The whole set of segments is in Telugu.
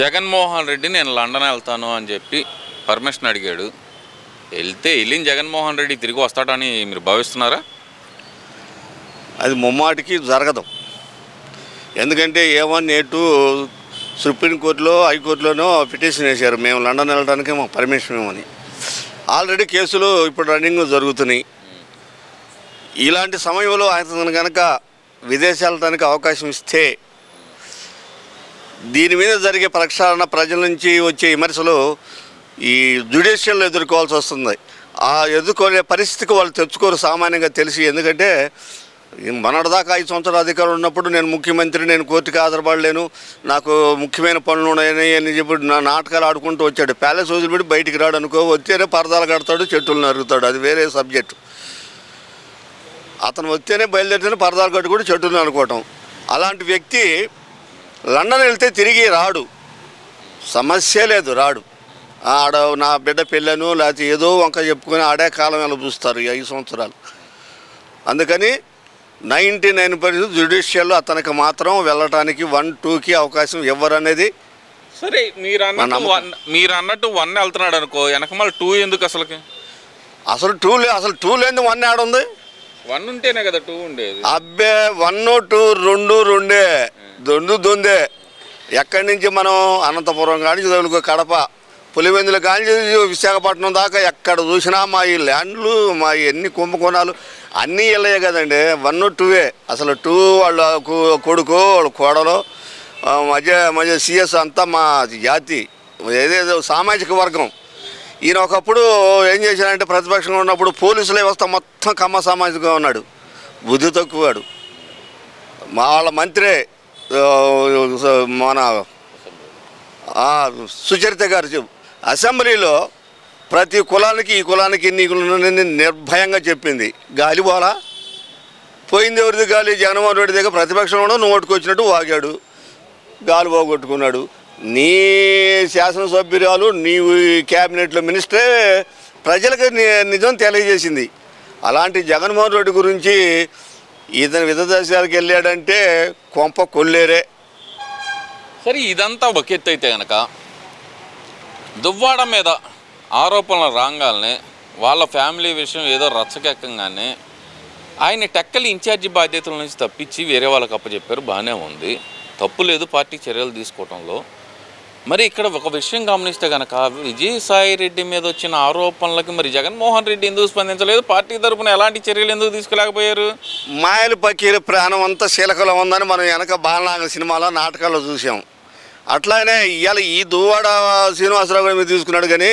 జగన్మోహన్ రెడ్డి నేను లండన్ వెళ్తాను అని చెప్పి పర్మిషన్ అడిగాడు. వెళ్తే వెళ్ళిన జగన్మోహన్ రెడ్డి తిరిగి వస్తాడని మీరు భావిస్తున్నారా? అది ముమ్మాటికి జరగదు. ఎందుకంటే ఏ వన్ ఏ టూ సుప్రీంకోర్టులో హైకోర్టులోనో పిటిషన్ వేశారు. మేము లండన్ వెళ్ళడానికి మాకు పర్మిషన్ ఇవ్వమని. ఆల్రెడీ కేసులు ఇప్పుడు రన్నింగ్ జరుగుతున్నాయి. ఇలాంటి సమయంలో ఆయన కనుక విదేశాలు అవకాశం ఇస్తే దీని మీద జరిగే ప్రక్షాళన ప్రజల నుంచి వచ్చే విమర్శలు ఈ జ్యుడిషియల్ ఎదుర్కోవాల్సి వస్తుంది. ఆ ఎదుర్కొనే పరిస్థితికి వాళ్ళు తెచ్చుకోరు సామాన్యంగా తెలిసి. ఎందుకంటే ఈ ఐదు సంవత్సరాల అధికారం ఉన్నప్పుడు నేను ముఖ్యమంత్రి నేను కోర్టుకి ఆధారపడలేను నాకు ముఖ్యమైన పనులు ఉన్నాయని అని చెప్పి నా నాటకాలు ఆడుకుంటూ వచ్చాడు. ప్యాలెస్ వదిలిపెట్టి బయటికి రాడు అనుకో వచ్చేనే పరదాలు కడతాడు చెట్టులు నరుగుతాడు అది వేరే సబ్జెక్టు. అతను వస్తేనే బయలుదేరితేనే పరదాలు కట్టుకుంటూ చెట్టులు అనుకోవటం. అలాంటి వ్యక్తి లండన్ వెళ్తే తిరిగి రాడు. సమస్య లేదు రాడు. ఆడ నా బిడ్డ పెళ్ళను లేకపోతే ఏదో వంక చెప్పుకొని ఆడే కాలం ఎలా చూస్తారు ఈ ఐదు సంవత్సరాలు. అందుకని నైంటీ నైన్ పర్సెంట్ జ్యుడిషియల్లో అతనికి మాత్రం వెళ్ళటానికి వన్ టూకి అవకాశం ఇవ్వరనేది సరే మీరు అన్నట్టు. వన్ మీరు అన్నట్టు వన్ వెళ్తున్నాడు అనుకో వెనక మళ్ళీ టూ ఎందుకు అసలుకి? అసలు టూ లే అసలు టూ లేని వన్ ఆడుంది? వన్ ఉంటేనే కదా టూ ఉండేది. అబ్బే వన్ టూ రెండు రెండే. దొండు దొందే. ఎక్కడి నుంచి మనం అనంతపురం కానీ చదువుకో కడప పులివెందులు కానీ విశాఖపట్నం దాకా ఎక్కడ చూసినా మా ఈ ల్యాండ్లు మా ఎన్ని కుంభకోణాలు అన్నీ వెళ్ళాయి కదండి. One two way. అసలు టూ వాళ్ళ కొడుకు వాళ్ళ కోడలు మధ్య మధ్య సిఎస్ అంతా మా జాతి. ఏదేదో సామాజిక వర్గం. ఈయన ఒకప్పుడు ఏం చేశాడంటే ప్రతిపక్షంగా ఉన్నప్పుడు పోలీసుల వ్యవస్థ మొత్తం కమ్మ సామాజికంగా ఉన్నాడు. బుద్ధి తక్కువాడు మా వాళ్ళ మంత్రే. మన సుచరిత గారు అసెంబ్లీలో ప్రతి కులానికి ఈ కులానికి ఇన్ని నిర్భయంగా చెప్పింది. గాలి పోలా పోయింది ఎవరిది గాలి? జగన్మోహన్ రెడ్డి దగ్గర ప్రతిపక్షంలో నువ్వు ఓటుకొచ్చినట్టు వాగాడు. గాలి పోగొట్టుకున్నాడు. నీ శాసనసభ్యురాలు నీ క్యాబినెట్లో మినిస్టరే ప్రజలకు నిజం తెలియజేసింది. అలాంటి జగన్మోహన్ రెడ్డి గురించి ఇతను విధదేశాలకు వెళ్ళాడంటే కొంప కొల్లేరే. సరే ఇదంతా ఒక ఎత్తు అయితే కనుక దువ్వాడ మీద ఆరోపణలు రాగానే వాళ్ళ ఫ్యామిలీ విషయం ఏదో రచ్చకెక్కగానే ఆయన టెక్కలి ఇన్ఛార్జి బాధ్యతల నుంచి తప్పించి వేరే వాళ్ళకి అప్పచెప్పారు. బాగానే ఉంది. తప్పు లేదు పార్టీ చర్యలు తీసుకోవడంలో మరి ఇక్కడ ఒక విషయం గమనిస్తే కనుక విజయసాయి రెడ్డి మీద వచ్చిన ఆరోపణలకి మరి జగన్మోహన్ రెడ్డి ఎందుకు స్పందించలేదు? పార్టీ తరఫున ఎలాంటి చర్యలు ఎందుకు తీసుకోలేకపోయారు? మాయలు పకీలు ప్రాణం అంతా శీలకలో ఉందని మనం వెనక బాలనాగ సినిమాలో నాటకాల్లో చూసాం అట్లానే ఇవాళ ఈ దువ్వాడ శ్రీనివాసరావు గారి మీద తీసుకున్నాడు కానీ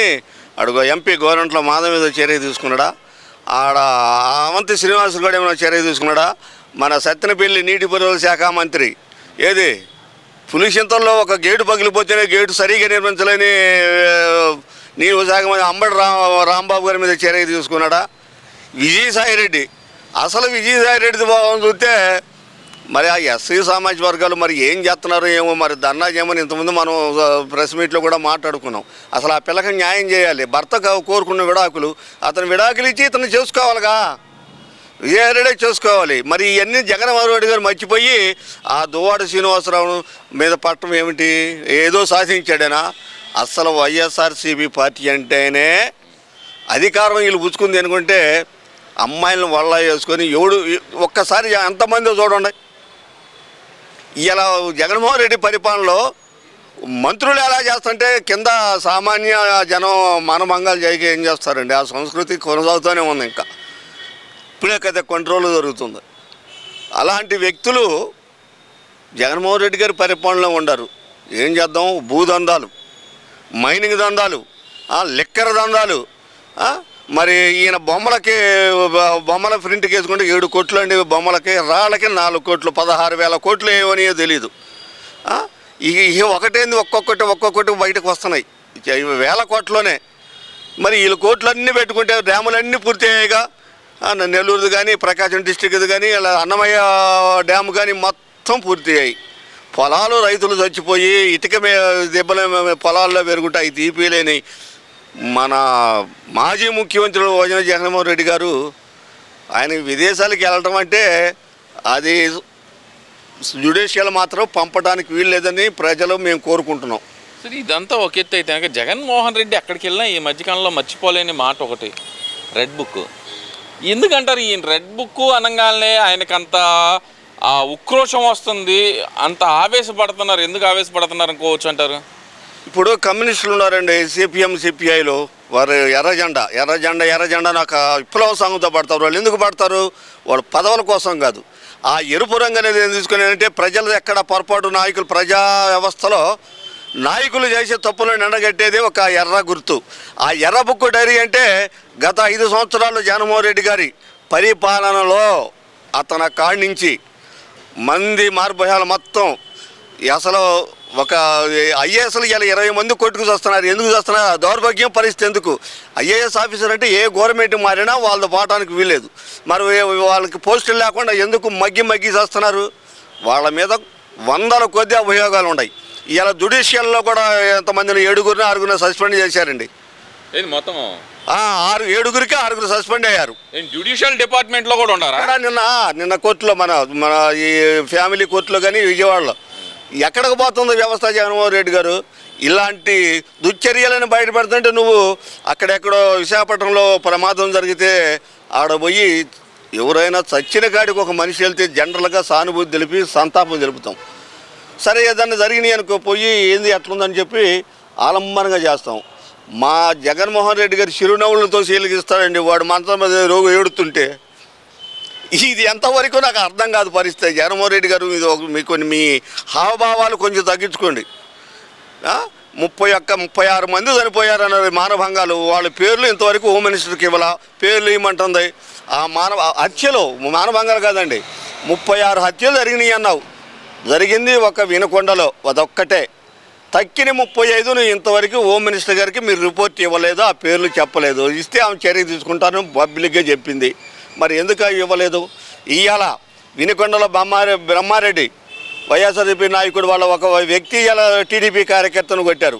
అడుగు ఎంపీ గవర్నమెంట్లో మాధవ మీద చర్య తీసుకున్నాడా? ఆడ అవంతి శ్రీనివాసరావు గారు ఏమైనా చర్య తీసుకున్నాడా? మన సత్తెనపల్లి నీటిపారుదల శాఖ మంత్రి. ఏది? పులిచింతల్లో ఒక గేటు పగిలిపోతేనే గేటు సరిగా నిర్మించలేని నీవు శాఖ మంది అంబడి రా రాంబాబు గారి మీద చర్య తీసుకున్నాడా? విజయసాయిరెడ్డి. అసలు విజయసాయి రెడ్డి చూస్తే మరి ఆ ఎస్సీ సామాజిక వర్గాలు మరి ఏం చేస్తున్నారో ఏమో మరి ధర్నా చేయమని ఇంతకుముందు మనం ప్రెస్ మీట్లో కూడా మాట్లాడుకున్నాం. అసలు ఆ పిల్లకి న్యాయం చేయాలి. భర్త కోరుకున్న విడాకులు అతను విడాకులు ఇచ్చి ఇతను చేసుకోవాలిగా. ఏడడే చూసుకోవాలి. మరి ఇవన్నీ జగన్మోహన్ రెడ్డి గారు మర్చిపోయి ఆ దువ్వాడ శ్రీనివాసరావు మీద పట్టం ఏమిటి? ఏదో సాధించాడేనా? అసలు వైఎస్ఆర్సీపీ పార్టీ అంటేనే అధికారం వీళ్ళు పుచ్చుకుంది అనుకుంటే అమ్మాయిలను వల్ల వేసుకొని ఎవడు ఒక్కసారి ఎంతమంది చూడండి. ఇలా జగన్మోహన్ రెడ్డి పరిపాలనలో మంత్రులు ఎలా చేస్తుంటే కింద సామాన్య జనం మనమంగాలు చేయక ఏం చేస్తారండి? ఆ సంస్కృతి కొనసాగుతూనే ఉంది ఇంకా. ఇప్పుడే కదా కంట్రోల్ జరుగుతుంది. అలాంటి వ్యక్తులు జగన్మోహన్ రెడ్డి గారి పరిపాలనలో ఉండరు. ఏం చేద్దాం? భూదందాలు మైనింగ్ దందాలు ఆ, లిక్కర్ దందాలు మరి ఈయన బొమ్మలకి బొమ్మల ప్రింట్కి వేసుకుంటే ఏడు కోట్లు అండి బొమ్మలకి రాళ్ళకి నాలుగు కోట్లు పదహారు వేల కోట్లు ఏమనియో తెలియదు ఇవి ఇక ఒకటేంది ఒక్కొక్కటి ఒక్కొక్కటి బయటకు వస్తున్నాయి. వేల కోట్లోనే. మరి వీళ్ళు కోట్లన్నీ పెట్టుకుంటే డ్యాములన్నీ పూర్తి అయ్యాయిగా నెల్లూరుది కానీ ప్రకాశం డిస్టిక్ది కానీ ఇలా అన్నమయ్య డ్యామ్ కానీ మొత్తం పూర్తి అయ్యాయి పొలాలు రైతులు చచ్చిపోయి ఇటుక మే దెబ్బలు పొలాల్లో పెరుగుంటాయి తీపిలేని మన మాజీ ముఖ్యమంత్రి భోజన జగన్మోహన్ రెడ్డి గారు ఆయన విదేశాలకు వెళ్ళటం అంటే అది జ్యుడిషియల్ మాత్రం పంపడానికి వీల్లేదని ప్రజలు మేము కోరుకుంటున్నాం. సరే ఇదంతా ఒక ఎత్తు అయితే జగన్మోహన్ రెడ్డి అక్కడికి వెళ్ళినా ఈ మధ్యకాలంలో మర్చిపోలేని మాట ఒకటి. రెడ్ బుక్ ఎందుకంటారు ఈ రెడ్ బుక్ అనగానే ఆయనకంత ఆ ఉక్రోషం వస్తుంది అంత ఆవేశపడుతున్నారు ఎందుకు ఆవేశపడుతున్నారు అనుకోవచ్చు అంటారు? ఇప్పుడు కమ్యూనిస్టులు ఉన్నారండి సిపిఎం సిపిఐలో వారు ఎర్రజెండా ఎర్రజెండా ఎర్రజెండా నాకు విప్లవ సంఘంతో పడతారు. వాళ్ళు ఎందుకు పడతారు? వాళ్ళు పదవుల కోసం కాదు. ఆ ఎరుపు రంగు అనేది తీసుకుని అంటే ప్రజలు ఎక్కడ పొరపాటు నాయకులు ప్రజా వ్యవస్థలో నాయకులు చేసే తప్పులను ఎండగట్టేది ఒక ఎర్ర గుర్తు. ఆ ఎర్ర బుక్కు డైరీ అంటే గత ఐదు సంవత్సరాలు జగన్మోహన్ రెడ్డి గారి పరిపాలనలో అతని కాడి నుంచి మంది మార్భయాలు మొత్తం. అసలు ఒక ఐఏఎస్లు ఇలా ఇరవై మంది కొట్టుకు వస్తున్నారు ఎందుకు వస్తున్నారు దౌర్భాగ్యం పరిస్థితి ఎందుకు? ఐఏఎస్ ఆఫీసర్ అంటే ఏ గవర్నమెంట్ మారినా వాళ్ళ పోవటానికి వీలేదు మరి వాళ్ళకి పోస్టులు లేకుండా ఎందుకు మగ్గి మగ్గి చేస్తున్నారు? వాళ్ళ మీద వందల కొద్ది అభియోగాలు ఉన్నాయి. ఇలా జుడిషియల్లో కూడా ఎంతమందిని ఏడుగురిని ఆరుగురిని సస్పెండ్ చేశారండి. ఏంది మొత్తం? ఆరు ఏడుగురికి ఆరుగురు సస్పెండ్ అయ్యారు. జ్యుడిషియల్ డిపార్ట్మెంట్లో కూడా ఉండారా? అక్కడ నిన్న నిన్న కోర్టులో మన మన ఈ ఫ్యామిలీ కోర్టులో కానీ విజయవాడలో. ఎక్కడికి పోతుంది వ్యవస్థ జగన్మోహన్ రెడ్డి గారు? ఇలాంటి దుశ్చర్యలను బయటపెడుతుంటే నువ్వు అక్కడెక్కడో విశాఖపట్నంలో ప్రమాదం జరిగితే ఆడ పోయి ఎవరైనా చచ్చిన కాడికి ఒక మనిషి వెళ్తే జనరల్గా సానుభూతి తెలిపి సంతాపం తెలుపుతాం. సరే ఏదన్నా జరిగినాయి అనుకో పోయి ఏంది ఎట్లుందని చెప్పి ఆలంబనంగా చేస్తాం. మా జగన్మోహన్ రెడ్డి గారి చిరునవ్వులతో శీలిగిస్తాడండి వాడు మంచం మీద రోగు ఏడుతుంటే. ఇది ఎంతవరకు నాకు అర్థం కాదు పరిస్థితి. జగన్మోహన్ రెడ్డి గారు ఇది ఒక- మీ కొన్ని మీ హావభావాలు కొంచెం తగ్గించుకోండి. ముప్పై ఒక్క ముప్పై ఆరు మంది చనిపోయారన్నారు మానభంగాలు. వాళ్ళ పేర్లు ఇంతవరకు హోమ్ మినిస్టర్కి ఇవ్వాల? పేర్లు ఇవ్వమంటుంది ఆ మానవ హత్యలు మానభంగాలు కాదండి. ముప్పై ఆరు హత్యలు జరిగినాయి అన్నావు. జరిగింది ఒక వినకొండలో. అదొక్కటే. తక్కిన ముప్పై ఐదును ఇంతవరకు హోమ్ మినిస్టర్ గారికి మీరు రిపోర్ట్ ఇవ్వలేదు? ఆ పేర్లు చెప్పలేదు. ఇస్తే ఆమె చర్య తీసుకుంటాను పబ్లిక్గా చెప్పింది. మరి ఎందుకు అవి ఇవ్వలేదు? ఇవాళ వినుకొండలో బ్రహ్మారె బ్రహ్మారెడ్డి వైఎస్ఆర్సీపీ నాయకుడు వాళ్ళ ఒక వ్యక్తి ఇలా టీడీపీ కార్యకర్తను కొట్టారు.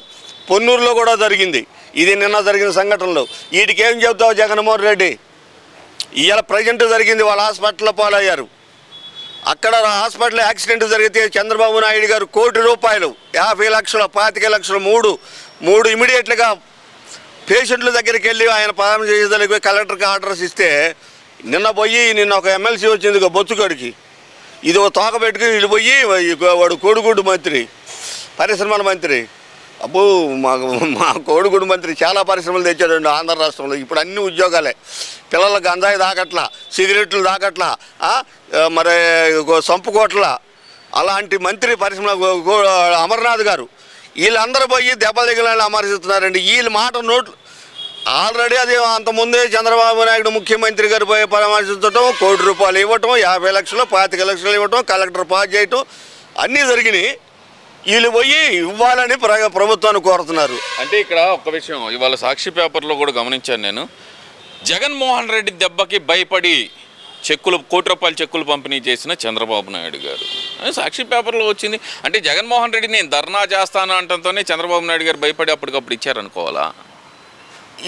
పొన్నూరులో కూడా జరిగింది. ఇది నిన్న జరిగిన సంఘటనలో. వీటికి ఏం చెప్తావు జగన్మోహన్ రెడ్డి? ఇవాళ ప్రజెంట్ జరిగింది వాళ్ళ హాస్పిటల్లో పాలయ్యారు. అక్కడ హాస్పిటల్ యాక్సిడెంట్ జరిగితే చంద్రబాబు నాయుడు గారు కోటి రూపాయలు యాభై లక్షలు పాతిక లక్షలు మూడు మూడు ఇమీడియట్గా పేషెంట్ల దగ్గరికి వెళ్ళి ఆయన పదం చేసేదానికి కలెక్టర్కి ఆర్డర్స్ ఇస్తే నిన్న పోయి నిన్న ఒక ఎమ్మెల్సీ వచ్చింది ఇక బొచ్చుగడికి ఇది ఒక తోక పెట్టుకుని వీళ్ళు పోయి వాడు కోడిగుడ్డు మంత్రి పరిశ్రమల మంత్రి. అబ్బో మా మా కోడిగూడు మంత్రి చాలా పరిశ్రమలు తెచ్చాడండి ఆంధ్ర రాష్ట్రంలో. ఇప్పుడు అన్ని ఉద్యోగాలే. పిల్లల గంజాయి దాకట్లా సిగరెట్లు దాకట్లా మరి సంపుకోట్ల అలాంటి మంత్రి పరిశ్రమ అమర్నాథ్ గారు. వీళ్ళందరూ పోయి దెబ్బలు దిగలని అమర్చిస్తున్నారండి. వీళ్ళ మాట నోట్లు ఆల్రెడీ అది అంతకుముందే చంద్రబాబు నాయుడు ముఖ్యమంత్రి గారు పోయి పరామర్శించడం కోటి రూపాయలు ఇవ్వటం యాభై లక్షలు పాతిక లక్షలు ఇవ్వటం కలెక్టర్ పాస్ చేయటం అన్నీ జరిగినాయి. వీళ్ళు పోయి ఇవ్వాలని ప్ర ప్రభుత్వాన్ని కోరుతున్నారు. అంటే ఇక్కడ ఒక్క విషయం ఇవాళ సాక్షి పేపర్లో కూడా గమనించాను నేను. జగన్మోహన్ రెడ్డి దెబ్బకి భయపడి చెక్కులు కోటి రూపాయల చెక్కులు పంపిణీ చేసిన చంద్రబాబు నాయుడు గారు. సాక్షి పేపర్లో వచ్చింది. అంటే జగన్మోహన్ రెడ్డి నేను ధర్నా చేస్తాను అంటంతోనే చంద్రబాబు నాయుడు గారు భయపడి అప్పటికప్పుడు ఇచ్చారనుకోవాలా?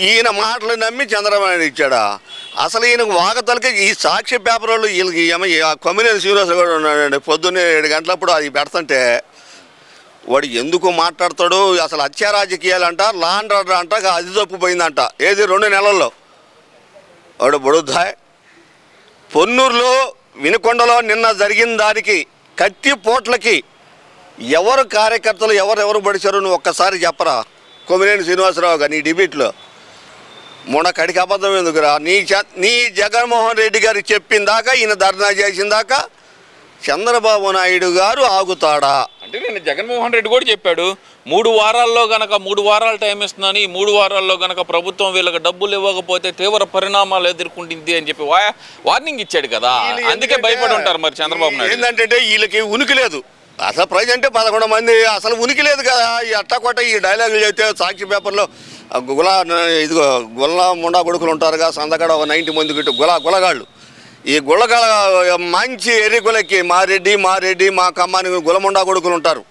ఈయన మాటలు నమ్మి చంద్రబాబు నాయుడు ఇచ్చాడా? అసలు ఈయన వాగతలకి ఈ సాక్షి పేపర్ వాళ్ళు వీళ్ళకి కొమ్మినేని శ్రీనివాస కూడా ఉన్నాడండి పొద్దున్నే ఏడు గంటలప్పుడు అది పెడుతుంటే వాడు ఎందుకు మాట్లాడతాడు అసలు హత్య రాజకీయాలు అంట లాండ్ ఆర్డర్ అంట అది తప్పిపోయిందంట ఏది రెండు నెలల్లో? వాడు బుడుద్దాయ్. పొన్నూరులో వినుకొండలో నిన్న జరిగిన దానికి కత్తి పోట్లకి ఎవరు కార్యకర్తలు ఎవరెవరు పడిచారు నువ్వు ఒక్కసారి చెప్పరా. కొమ్మినేని శ్రీనివాసరావు గారు నీ డిబేట్లో. మొన్న కడికి అబద్ధం ఎందుకురా? నీ చ- నీ జగన్మోహన్ రెడ్డి గారు చెప్పిన దాకా ఈయన ధర్నా చేసిన దాకా చంద్రబాబు నాయుడు గారు ఆగుతాడా? అంటే నేను జగన్మోహన్ రెడ్డి కూడా చెప్పాడు మూడు వారాల్లో గనక మూడు వారాలు టైం ఇస్తున్నాను ఈ మూడు వారాల్లో గనక ప్రభుత్వం వీళ్ళకి డబ్బులు ఇవ్వకపోతే తీవ్ర పరిణామాలు ఎదుర్కొంటుంది అని చెప్పి వార్నింగ్ ఇచ్చాడు కదా. అందుకే భయపడి ఉంటారు మరి చంద్రబాబు నాయుడు. ఏంటంటే వీళ్ళకి ఉనికి లేదు. అసలు ప్రజెంట్ పదకొండు మంది అసలు ఉనికి లేదు కదా. ఈ అట్టకొట్ట ఈ డైలాగులు చెప్తే సాక్షి పేపర్లో గుల ఇదిగో గుల్ల ముండా కొడుకులు ఉంటారుగా సందకాడ ఒక నైంటీ మంది గిట్టు గుల గులగాళ్ళు. ఈ గుళ్ళగల మంచి ఎర్రి మా రెడ్డి మా రెడ్డి మా కమ్మాని గులముండా కొడుకులు ఉంటారు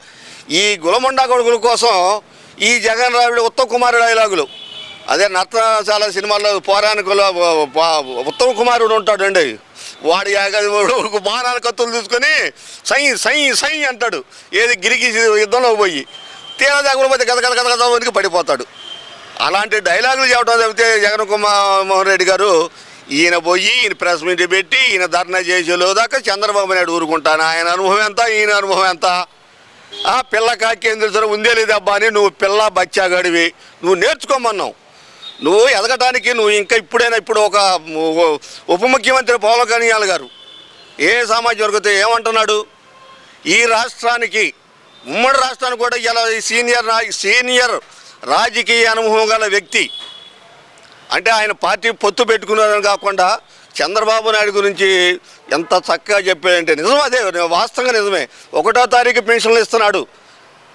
ఈ గులముండా కొడుకుల కోసం ఈ జగన్ రావుడు ఉత్తమ్ కుమార్ డైలాగులు అదే నర్తనశాల సినిమాల్లో పౌరాణికులు ఉత్తమ్ కుమారుడు ఉంటాడండి వాడు యాగ బాణాల కత్తులు తీసుకొని సై సై సై అంటాడు ఏది గిరికి యుద్ధంలో పోయి తీరా దగ్గరపోతే గద గద గద గద పడిపోతాడు అలాంటి డైలాగులు చెప్పడం చెబితే జగన్ కుమార్ మోహన్ రెడ్డి గారు ఈయన పోయి ఈయన ప్రెస్ మీట్ పెట్టి ఈయన ధర్నా చేసేలో దాకా చంద్రబాబు నాయుడు ఊరుకుంటాను ఆయన అనుభవం ఎంత? ఈయన అనుభవం ఎంత? ఆ పిల్ల కాకేంద్రం ఉందే లేదబ్బా అని నువ్వు పిల్ల బచ్చాగాడివి. నువ్వు నేర్చుకోమన్నావు. నువ్వు ఎదగటానికి నువ్వు ఇంకా ఇప్పుడైనా ఇప్పుడు ఒక ఉప ముఖ్యమంత్రి పవన్ కళ్యాణ్ గారు ఏ సామాజిక వర్గతో ఏమంటున్నాడు? ఈ రాష్ట్రానికి ఉమ్మడి రాష్ట్రానికి కూడా ఇలా ఈ సీనియర్ సీనియర్ రాజకీయ అనుభవం గల వ్యక్తి అంటే ఆయన పార్టీ పొత్తు పెట్టుకున్నారని కాకుండా చంద్రబాబు నాయుడు గురించి ఎంత చక్కగా చెప్పాడంటే నిజం అదే వాస్తవంగా నిజమే. ఒకటో తారీఖు పెన్షన్లు ఇస్తున్నాడు.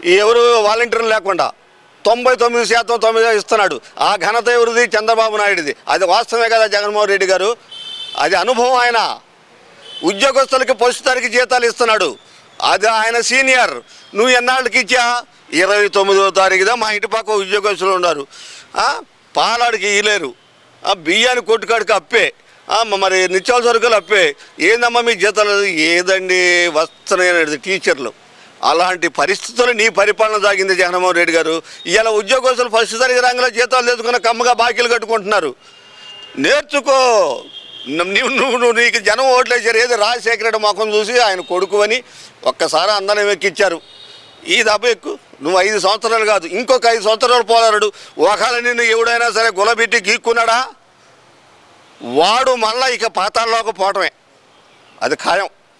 ఎవరు వాలంటీర్లు లేకుండా తొంభై తొమ్మిది శాతం తొమ్మిది ఇస్తున్నాడు. ఆ ఘనత ఎవరిది? చంద్రబాబు నాయుడిది. అది వాస్తవమే కదా జగన్మోహన్ రెడ్డి గారు. అది అనుభవం ఆయన. ఉద్యోగస్తులకి ఫస్ట్ తారీఖు జీతాలు ఇస్తున్నాడు. అది ఆయన సీనియర్. నువ్వు ఎన్నాళ్ళకి ఇచ్చా? ఇరవై తొమ్మిదో తారీఖుదా? మా ఇంటి పక్క ఉద్యోగస్తులు ఉన్నారు. పాలాడికి ఇయ్యలేరు. ఆ, బియ్యాన్ని కొట్టుకాడికి అప్పే. మరి నిత్యాల సరుకులు అప్పే. ఏందమ్మా మీ జీతాలు? ఏదండి వస్తున్నాయనేది టీచర్లు. అలాంటి పరిస్థితులు నీ పరిపాలన సాగింది జగన్మోహన్ రెడ్డి గారు. ఇవాళ ఉద్యోగస్తులు ఫస్ట్ తారీఖు రంగంలో జీతాలు తెచ్చుకున్న కమ్మగా బాకీలు కట్టుకుంటున్నారు. నేర్చుకో. నువ్వు నువ్వు నువ్వు నీకు జనం ఓట్లేసారు ఏది రాజశేఖర రెడ్డి ముఖం చూసి ఆయన కొడుకు అని ఒక్కసారి అందరం ఎక్కిచ్చారు. ఈ దెబ్బ ఎక్కు. నువ్వు ఐదు సంవత్సరాలు కాదు ఇంకొక ఐదు సంవత్సరాలు పోలాడు ఒకవేళ నిన్ను ఎవడైనా సరే గులబెట్టి గీక్కున్నాడా? వాడు మళ్ళా ఇక పాతాల్లోకి పోవటమే. అది ఖాయం.